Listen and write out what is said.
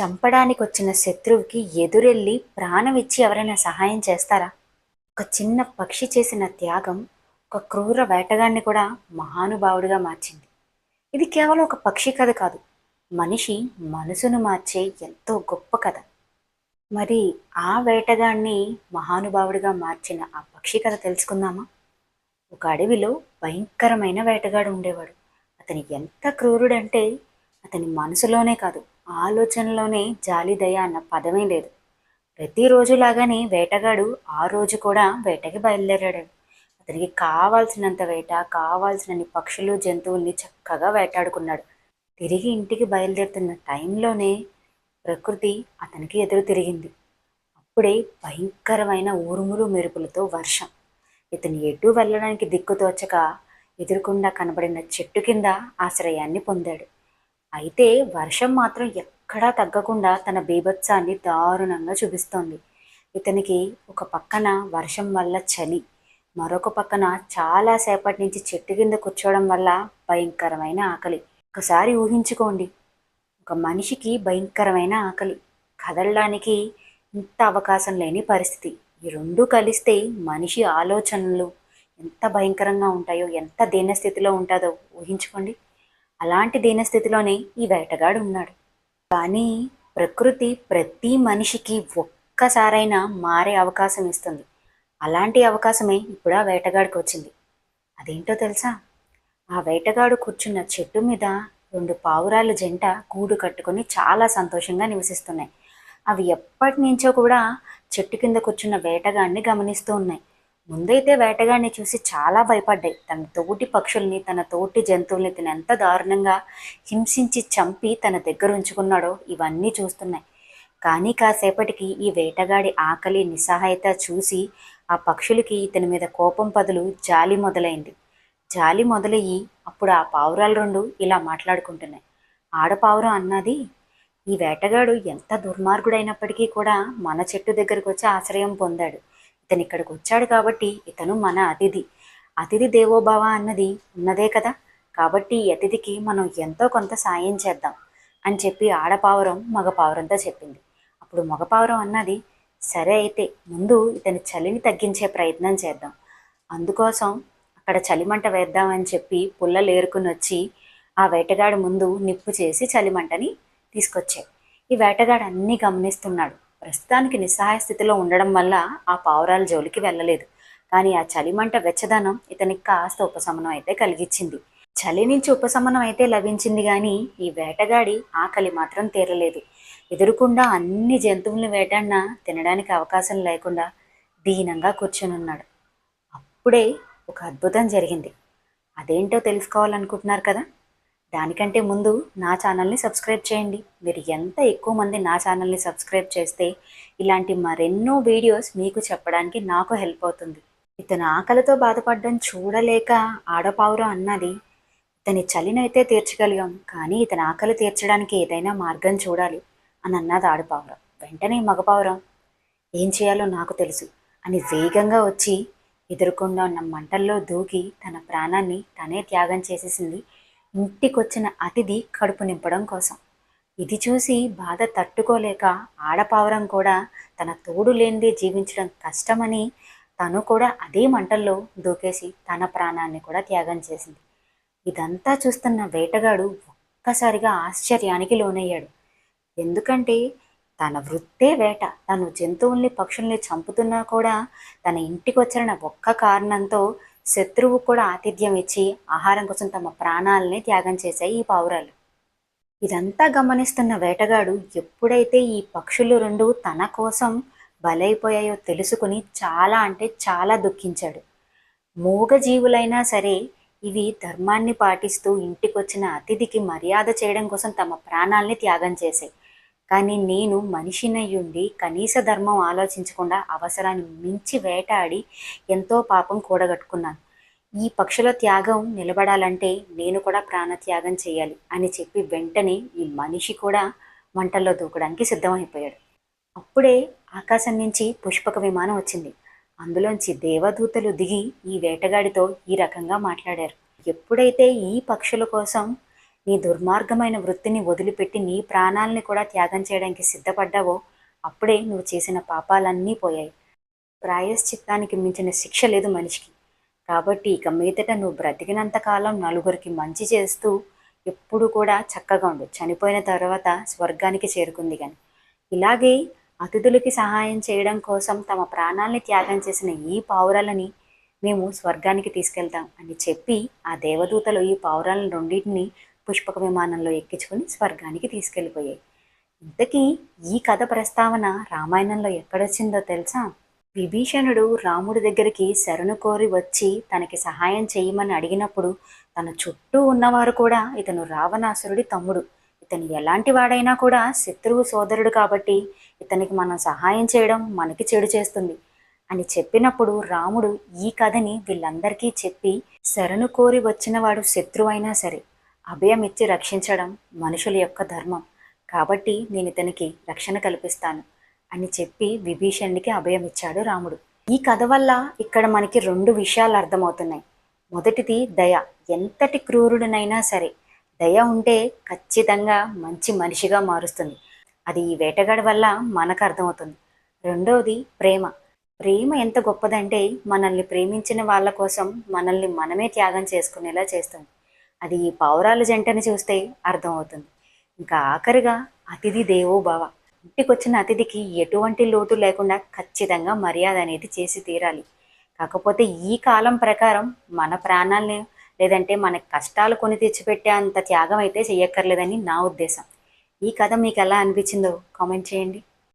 చంపడానికి వచ్చిన శత్రువుకి ఎదురెళ్ళి ప్రాణం ఇచ్చి ఎవరైనా సహాయం చేస్తారా? ఒక చిన్న పక్షి చేసిన త్యాగం ఒక క్రూర వేటగాన్ని కూడా మహానుభావుడిగా మార్చింది. ఇది కేవలం ఒక పక్షి కథ కాదు. మనిషి మనసును మార్చే ఎంతో గొప్ప కథ. మరి ఆ వేటగాన్ని మహానుభావుడిగా మార్చిన ఆ పక్షి కథ తెలుసుకుందామా? ఒక అడవిలో భయంకరమైన వేటగాడు ఉండేవాడు. అతని ఎంత క్రూరుడంటే అతని మనసులోనే కాదు ఆలోచనలోనే జాలి దయ అన్న పదమే లేదు. ప్రతిరోజులాగానే వేటగాడు ఆ రోజు కూడా వేటకి బయలుదేరాడు. అతనికి కావాల్సినంత వేట కావాల్సినన్ని పక్షులు జంతువుల్ని చక్కగా వేటాడుకున్నాడు. తిరిగి ఇంటికి బయలుదేరుతున్న టైంలోనే ప్రకృతి అతనికి ఎదురు తిరిగింది. అప్పుడే భయంకరమైన ఉరుములు మెరుపులతో వర్షం. ఇతను ఎటు వెళ్ళడానికి దిక్కుతోచక ఎదురుకుండా కనబడిన చెట్టు కింద ఆశ్రయాన్ని పొందాడు. అయితే వర్షం మాత్రం ఎక్కడా తగ్గకుండా తన బీభత్సాన్ని దారుణంగా చూపిస్తోంది. ఇతనికి ఒక పక్కన వర్షం వల్ల చలి మరొక పక్కన చాలా సేపటి నుంచి చెట్టు కింద కూర్చోవడం వల్ల భయంకరమైన ఆకలి. ఒకసారి ఊహించుకోండి ఒక మనిషికి భయంకరమైన ఆకలి. కదలడానికి ఇంత అవకాశం లేని పరిస్థితి. ఈ రెండు కలిస్తే మనిషి ఆలోచనలు ఎంత భయంకరంగా ఉంటాయో ఎంత దీనస్థితిలో ఉంటుందో ఊహించుకోండి. అలాంటి దీనస్థితిలోనే ఈ వేటగాడు ఉన్నాడు. కానీ ప్రకృతి ప్రతి మనిషికి ఒక్కసారైనా మారే అవకాశం ఇస్తుంది. అలాంటి అవకాశమే ఇప్పుడు ఆ వేటగాడికి వచ్చింది. అదేంటో తెలుసా? ఆ వేటగాడు కూర్చున్న చెట్టు మీద రెండు పావురాల జంట గూడు కట్టుకొని చాలా సంతోషంగా నివసిస్తున్నాయి. అవి ఎప్పటి నుంచో కూడా చెట్టు కింద కూర్చున్న వేటగాడిని గమనిస్తూ ఉన్నాయి. ముందైతే వేటగాడిని చూసి చాలా భయపడ్డాయి. తన తోటి పక్షుల్ని తన తోటి జంతువుల్ని తను ఎంత దారుణంగా హింసించి చంపి తన దగ్గర ఉంచుకున్నాడో ఇవన్నీ చూస్తున్నాయి. కానీ కాసేపటికి ఈ వేటగాడి ఆకలి నిస్సహాయత చూసి ఆ పక్షులకి ఇతని మీద కోపం పదులు జాలి మొదలైంది. జాలి మొదలయ్యి అప్పుడు ఆ పావురాలు రెండు ఇలా మాట్లాడుకుంటున్నాయి. ఆడపావురం అన్నది ఈ వేటగాడు ఎంత దుర్మార్గుడైనప్పటికీ కూడా మన చెట్టు దగ్గరకు వచ్చి ఆశ్రయం పొందాడు. ఇతను ఇక్కడికి వచ్చాడు కాబట్టి ఇతను మన అతిథి. అతిథి దేవోభవ అన్నది ఉన్నదే కదా? కాబట్టి అతిథికి మనం ఎంతో కొంత సాయం చేద్దాం అని చెప్పి ఆడపావురం మగపావురంతో చెప్పింది. అప్పుడు మగపావురం అన్నది సరే అయితే ముందు ఇతని చలిని తగ్గించే ప్రయత్నం చేద్దాం. అందుకోసం అక్కడ చలిమంట వేద్దామని చెప్పి పుల్లలు ఏరుకుని వచ్చి ఆ వేటగాడు ముందు నిప్పు చేసి చలిమంటని తీసుకొచ్చాయి ఈ వేటగాడు అన్నీ గమనిస్తున్నాడు. ప్రస్తుతానికి నిస్సహాయ స్థితిలో ఉండడం వల్ల ఆ పావురాల జోలికి వెళ్ళలేదు. కానీ ఆ చలిమంట వెచ్చదనం ఇతనికి కాస్త ఉపశమనం అయితే కలిగించింది చలి నుంచి ఉపశమనం అయితే లభించింది కానీ ఈ వేటగాడి ఆకలి మాత్రం తీరలేదు. ఎదురుకుండా అన్ని జంతువుల్ని వేటాడినా తినడానికి అవకాశం లేకుండా దీనంగా కూర్చొని అప్పుడే ఒక అద్భుతం జరిగింది. అదేంటో తెలుసుకోవాలనుకుంటున్నారు కదా? దానికంటే ముందు నా ఛానల్ని సబ్స్క్రైబ్ చేయండి. మీరు ఎంత ఎక్కువ మంది నా ఛానల్ని సబ్స్క్రైబ్ చేస్తే ఇలాంటి మరెన్నో వీడియోస్ మీకు చెప్పడానికి నాకు హెల్ప్ అవుతుంది. ఇతను ఆకలితో బాధపడడం చూడలేక ఆడపావురం అన్నది ఇతని చలినైతే తీర్చగలిగాం. కానీ ఇతని ఆకలి తీర్చడానికి ఏదైనా మార్గం చూడాలి అని అన్నది ఆడపావురం. వెంటనే మగపావురం ఏం చేయాలో నాకు తెలుసు అని వేగంగా వచ్చి ఎదురుకుండా ఉన్న మంటల్లో దూకి తన ప్రాణాన్ని తనే త్యాగం చేసేసింది ఇంటికొచ్చిన అతిథి కడుపు నింపడం కోసం. ఇది చూసి బాధ తట్టుకోలేక ఆడపావురం కూడా తన తోడు లేనిదే జీవించడం కష్టమని తను కూడా అదే మంటల్లో దూకేసి తన ప్రాణాన్ని కూడా త్యాగం చేసింది. ఇదంతా చూస్తున్న వేటగాడు ఒక్కసారిగా ఆశ్చర్యానికి లోనయ్యాడు. ఎందుకంటే తన వృత్తే వేట. తను జంతువుల్ని పక్షుల్ని చంపుతున్నా కూడా తన ఇంటికి వచ్చిన ఒక్క కారణంతో శత్రువు కూడా ఆతిథ్యం ఇచ్చి ఆహారం కోసం తమ ప్రాణాలని త్యాగం చేశాయి ఈ పావురాలు. ఇదంతా గమనిస్తున్న వేటగాడు ఎప్పుడైతే ఈ పక్షులు రెండు తన కోసం బలైపోయాయో తెలుసుకుని చాలా అంటే చాలా దుఃఖించాడు. మూగ జీవులైనా సరే ఇవి ధర్మాన్ని పాటిస్తూ ఇంటికొచ్చిన అతిథికి మర్యాద చేయడం కోసం తమ ప్రాణాల్ని త్యాగం చేశాయి. కానీ నేను మనిషినయ్యుండి కనీస ధర్మం ఆలోచించకుండా అవసరాన్ని మించి వేటాడి ఎంతో పాపం కూడగట్టుకున్నాను. ఈ పక్షుల త్యాగం నిలబడాలంటే నేను కూడా ప్రాణత్యాగం చేయాలి అని చెప్పి వెంటనే ఈ మనిషి కూడా మంటల్లో దూకడానికి సిద్ధమైపోయాడు. అప్పుడే ఆకాశం నుంచి పుష్పక విమానం వచ్చింది. అందులోంచి దేవదూతలు దిగి ఈ వేటగాడితో ఈ రకంగా మాట్లాడారు. ఎప్పుడైతే ఈ పక్షుల కోసం నీ దుర్మార్గమైన వృత్తిని వదిలిపెట్టి నీ ప్రాణాలని కూడా త్యాగం చేయడానికి సిద్ధపడ్డావో అప్పుడే నువ్వు చేసిన పాపాలన్నీ పోయాయి. ప్రాయశ్చిత్తానికి మించిన శిక్ష లేదు మనిషికి. కాబట్టి ఇక మీదట నువ్వు బ్రతికినంత కాలం నలుగురికి మంచి చేస్తూ ఎప్పుడు కూడా చక్కగా ఉండు. చనిపోయిన తర్వాత స్వర్గానికి చేరుకుంది కానీ ఇలాగే అతిథులకి సహాయం చేయడం కోసం తమ ప్రాణాల్ని త్యాగం చేసిన ఈ పావురాలని మేము స్వర్గానికి తీసుకెళ్తాం అని చెప్పి ఆ దేవదూతలు ఈ పావురాలను రెండింటిని పుష్పక విమానంలో ఎక్కించుకొని స్వర్గానికి తీసుకెళ్ళిపోయాయి. ఇంతకీ ఈ కథ ప్రస్తావన రామాయణంలో ఎక్కడొచ్చిందో తెలుసా? విభీషణుడు రాముడి దగ్గరికి శరణు కోరి వచ్చి తనకి సహాయం చేయమని అడిగినప్పుడు తన చుట్టూ ఉన్నవారు కూడా ఇతను రావణాసురుడి తమ్ముడు. ఇతను ఎలాంటి వాడైనా కూడా శత్రువు సోదరుడు కాబట్టి ఇతనికి మనం సహాయం చేయడం మనకి చెడు చేస్తుంది అని చెప్పినప్పుడు రాముడు ఈ కథని వీళ్ళందరికీ చెప్పి శరణు కోరి వచ్చినవాడు శత్రువైనా సరే అభయం ఇచ్చి రక్షించడం మనుషుల యొక్క ధర్మం. కాబట్టి నేను ఇతనికి రక్షణ కల్పిస్తాను అని చెప్పి విభీషణుడికి అభయం ఇచ్చాడు రాముడు. ఈ కథ వల్ల ఇక్కడ మనకి రెండు విషయాలు అర్థమవుతున్నాయి. మొదటిది దయ. ఎంతటి క్రూరుడినైనా సరే దయ ఉంటే ఖచ్చితంగా మంచి మనిషిగా మారుస్తుంది. అది ఈ వేటగాడి వల్ల మనకు అర్థమవుతుంది. రెండవది ప్రేమ. ప్రేమ ఎంత గొప్పదంటే మనల్ని ప్రేమించిన వాళ్ళ కోసం మనల్ని మనమే త్యాగం చేసుకునేలా చేస్తుంది. అది ఈ పావురాల చూస్తే అర్థమవుతుంది. ఇంకా ఆఖరిగా అతిథి దేవో భవ ఇంటికొచ్చిన అతిథికి ఎటువంటి లోటు లేకుండా ఖచ్చితంగా మర్యాద అనేది చేసి తీరాలి. కాకపోతే ఈ కాలం ప్రకారం మన ప్రాణాలని లేదంటే మన కష్టాలు కొని తెచ్చిపెట్టే అంత త్యాగం అయితే చెయ్యక్కర్లేదని నా ఉద్దేశం. ఈ కథ మీకు ఎలా అనిపించిందో కామెంట్ చేయండి.